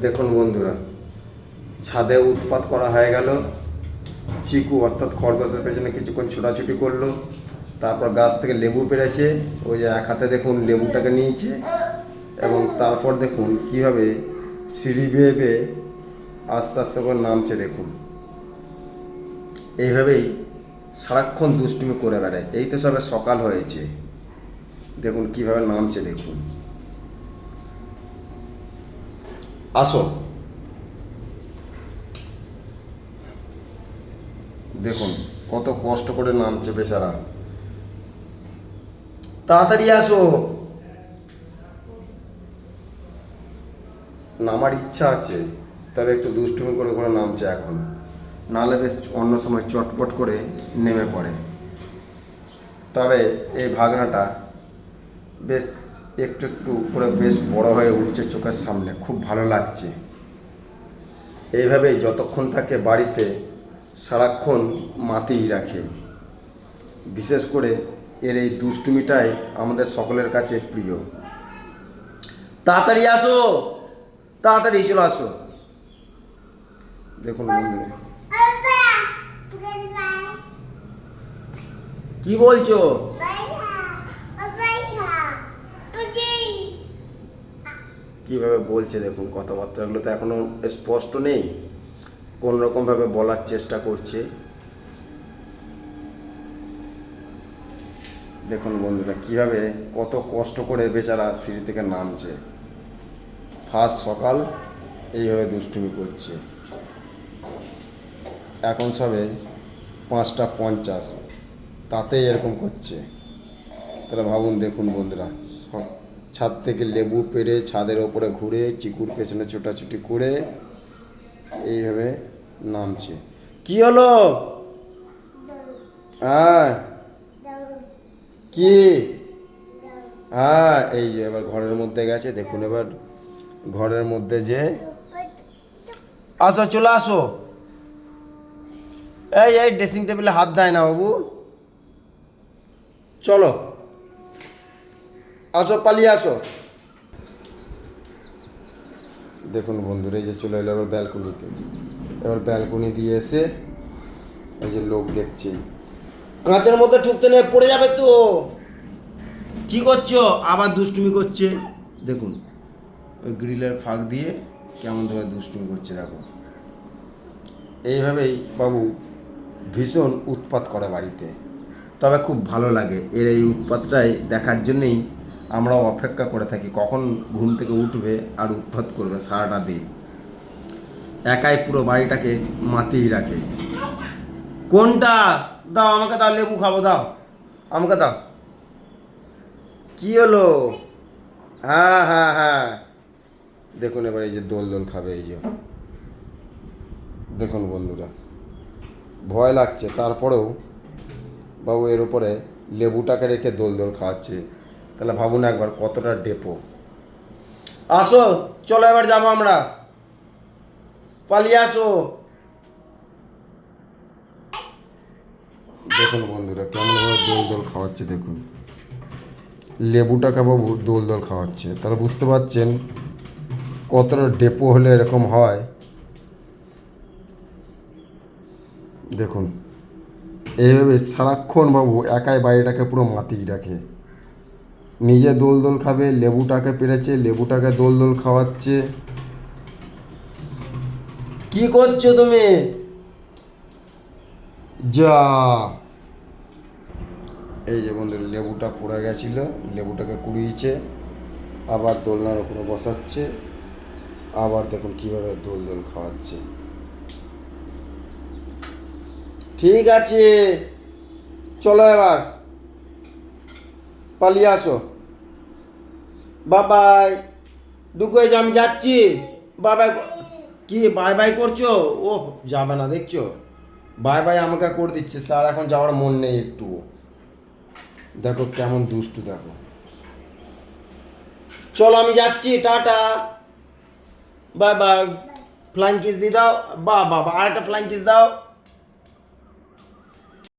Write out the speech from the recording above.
দেখুন বন্ধুরা, ছাদে উৎপাত করা হয়ে গেল। চিকু অর্থাৎ খরগোশের পেছনে কিছুক্ষণ ছোটাছুটি করল। তারপর গাছ থেকে লেবু পেরেছে ওই যে এক হাতে দেখুন লেবুটাকে নিয়েছে। এবং তারপর দেখুন কীভাবে সিঁড়ি বেয়ে বেয়ে আস্তে আস্তে করে নামছে দেখুন। এইভাবেই সারাক্ষণ দুষ্টুমি করে বেড়ায়। এই তো সবে সকাল হয়েছে। দেখুন কীভাবে নামছে দেখুন। আসো দেখুন, কত কষ্ট করে নামছে বেচারা। তাড়াতাড়ি আসো। নামার ইচ্ছা আছে, তবে একটু দুষ্টুমি করে করে নামছে এখন। নাহলে বেশ অন্য সময় চটপট করে নেমে পড়ে। তবে এই ভাগনাটা বেশ একটু একটু করে বেশ বড় হয়ে উঠছে চোখের সামনে খুব ভালো লাগছে। এইভাবেই যতক্ষণ থাকে বাড়িতে সারাক্ষণ মাতিই রাখে। বিশেষ করে এর এই দুষ্টুমিটাই আমাদের সকলের কাছে প্রিয়। তাড়াতাড়ি আসো! তাড়াতাড়ি চলে আসো। দেখুন কি বলছো? কীভাবে বলছে দেখুন, কথাবার্তাগুলো তো এখনও স্পষ্ট নেই। কোন রকম ভাবে বলার চেষ্টা করছে। দেখুন বন্ধুরা, কীভাবে কত কষ্ট করে বেচারা সিঁড়ি থেকে নামছে। ফার্স্ট সকাল এইভাবে দুষ্টুমি করছে। এখন সবে পাঁচটা পঞ্চাশ, তাতেই এরকম করছে। তাহলে ভাবুন দেখুন বন্ধুরা, সব ছাদ থেকে লেবু পেরে ছাদের ওপরে ঘুরে চিকুর পেছনে ছোটাছুটি করে এইভাবে নামছে। কি হলো? হ্যাঁ। কি? হ্যাঁ এই যে এবার ঘরের মধ্যে গেছে। দেখুন এবার ঘরের মধ্যে যে আসো, চলে আসো। এই এই ড্রেসিং টেবিলে হাত দেয় না বাবু। চলো। আসো, পালিয়ে আসো। দেখুন বন্ধুরা, এই যে চলে এলো এবার ব্যালকনিতে। এবার ব্যালকনি দিয়ে এসে এই যে লোক দেখছে। কাঁচের মধ্যে ঠুকতে নেই, পড়ে যাবে তো। কি করছ? আবার দুষ্টুমি করছে। দেখুন, ওই গ্রিলের ফাঁক দিয়ে কেমন ধরে দুষ্টুমি করছে, দেখো। এইভাবেই বাবু ভীষণ উৎপাত করে বাড়িতে। তবে খুব ভালো লাগে, এর এই উৎপাতটাই দেখার জন্যেই আমরা অপেক্ষা করে থাকি কখন ঘুম থেকে উঠবে আর উৎপাত করবে সারাটা দিন। একাই পুরো বাড়িটাকে মাতিয়ে রাখে। কোনটা? দাও, আমাকে দাও, লেবু খাব, দাও। আমাকে দাও। কি হলো? হ্যাঁ হ্যাঁ হ্যাঁ। দেখুন এবার এই যে দোল দোল খাবে এই যে। দেখুন বন্ধুরা, ভয় লাগছে। তারপরেও বাবু এর উপরে লেবুটাকে রেখে দোল দোল খাওয়াচ্ছে। তাহলে ভাবুন একবার কতটা ডেপো আসো চলো এবার যাব আমরা। পালিয়ে আসো। দেখুন বন্ধুরা কেমন ভাবে দোল দোল খাওয়াচ্ছে দেখুন। লেবুটাকে বাবু দোল দোল খাওয়াচ্ছে। তাহলে বুঝতে পারছেন কতটা ডেপো হলে এরকম হয়। দেখুন এইভাবে সারাক্ষণ বাবু একাই বাড়িটাকে পুরো মাতিয়ে রাখে। নিজে দোল দোল খাবে লেবুটাকে পেরেছে লেবুটাকে দোল দোল খাওয়াচ্ছে। কি করছ তুমি? যা। এই যে বন্ধু লেবুটা পড়ে গেছিল লেবুটাকে কুড়িয়েছে আবার দোলনার উপরে বসাচ্ছে আবার দেখুন কীভাবে দোল দোল খাওয়াচ্ছে। ঠিক আছে চলো এবার পালিয়ে আসো। বাবাই দুঃখ হয়েছে আমি যাচ্ছি। বাবাই, কি বাই বাই করছ? ও যাবে না, দেখছ? বাই বাই আমাকে করে দিচ্ছে, তার এখন যাওয়ার মন নেই একটু। দেখো কেমন দুষ্টু, দেখো। চলো, আমি যাচ্ছি, tata. Bye bye. Flying kiss দিয়ে দাও। বা বাবা আর একটা ফ্লাইং কিস দাও।